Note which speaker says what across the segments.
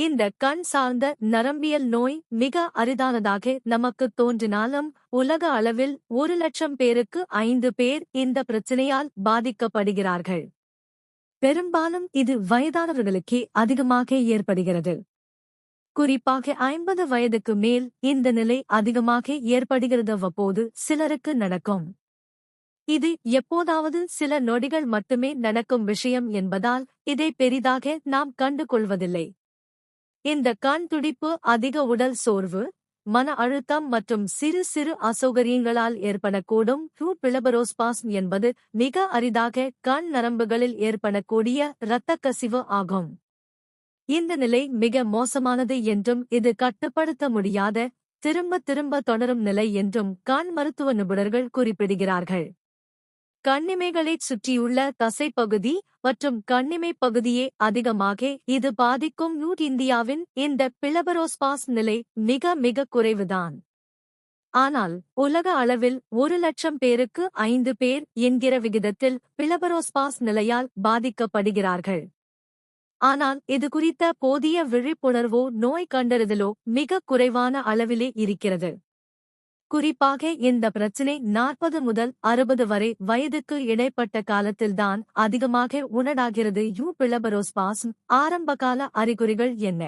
Speaker 1: இந்த கண் சார்ந்த நரம்பியல் நோய் மிக அரிதானதாக நமக்கு தோன்றினாலும் உலக அளவில் ஒரு லட்சம் பேருக்கு ஐந்து பேர் இந்த பிரச்சனையால் பாதிக்கப்படுகிறார்கள். பெரும்பாலும் இது வயதானவர்களுக்கே அதிகமாக ஏற்படுகிறது. குறிப்பாக ஐம்பது வயதுக்கு மேல் இந்த நிலை அதிகமாக ஏற்படுகிறது அவ்வப்போது சிலருக்கு நடக்கும். இது எப்போதாவது சில நொடிகள் மட்டுமே நடக்கும் விஷயம் என்பதால் இதை பெரிதாக நாம் கண்டு கொள்வதில்லை இந்த கண் துடிப்பு அதிக உடல் சோர்வு மன அழுத்தம் மற்றும் சிறு சிறு அசௌகரியங்களால் ஏற்படக்கூடும். ரூட் பிளபரோஸ்பாஸ்ம் என்பது மிக அரிதாக கண் நரம்புகளில் ஏற்படக்கூடிய இரத்தக் கசிவு ஆகும். இந்த நிலை மிக மோசமானது என்றும் இது கட்டுப்படுத்த முடியாத திரும்ப திரும்ப தொடரும் நிலை என்றும் கண் மருத்துவ நிபுணர்கள் குறிப்பிடுகிறார்கள். கண்ணிமைகளைச் சுற்றியுள்ள தசைப்பகுதி மற்றும் கண்ணிமை பகுதியே அதிகமாக இது பாதிக்கும் நூட் இந்தியாவின் இந்த பிளபரோஸ்பாஸ் நிலை மிக மிக குறைவுதான். ஆனால் உலக அளவில் ஒரு லட்சம் பேருக்கு ஐந்து பேர் என்கிற விகிதத்தில் பிளபரோஸ்பாஸ் நிலையால் பாதிக்கப்படுகிறார்கள். ஆனால் இது குறித்த போதிய விழிப்புணர்வோ நோய் கண்டறிதலோ மிக குறைவான அளவிலே இருக்கிறது. குறிப்பாக இந்த பிரச்சினை நாற்பது முதல் அறுபது வரை வயதுக்கு இடைப்பட்ட காலத்தில்தான் அதிகமாக உணடாகிறது யூ. பிளபரோஸ்பாஸ் ஆரம்பகால அறிகுறிகள் என்ன?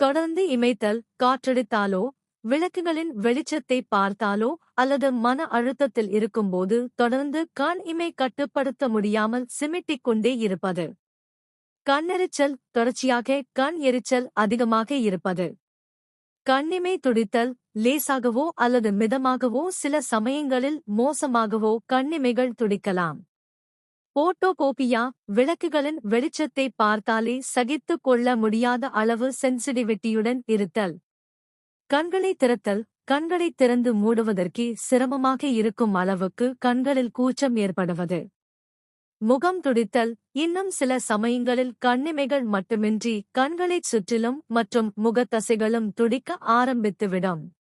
Speaker 1: தொடர்ந்து இமைத்தல் காற்றடித்தாலோ விளக்குகளின் வெளிச்சத்தை பார்த்தாலோ அல்லது மன அழுத்தத்தில் இருக்கும்போது தொடர்ந்து கண் இமை கட்டுப்படுத்த முடியாமல் சிமிட்டிக் கொண்டே இருப்பது. கண்ணெரிச்சல் தொடர்ச்சியாக கண் எரிச்சல் அதிகமாக இருப்பது. கண்ணிமை துடித்தல் லேசாகவோ அல்லது மிதமாகவோ சில சமயங்களில் மோசமாகவோ கண்ணிமைகள் துடிக்கலாம். போட்டோகோபியா விளக்குகளின் வெளிச்சத்தை பார்த்தாலே சகித்துக் கொள்ள முடியாத அளவு சென்சிட்டிவிட்டியுடன் இருத்தல். கண்களை திறத்தல் கண்களை திறந்து மூடுவதற்கே சிரமமாக இருக்கும் அளவுக்கு கண்களில் கூச்சம் ஏற்படுவது. முகம் துடித்தல். இன்னும் சில சமயங்களில் கண்ணிமைகள் மட்டுமின்றி கண்களைச் சுற்றிலும் மற்றும் முகத்தசைகளும் துடிக்க ஆரம்பித்துவிடும்.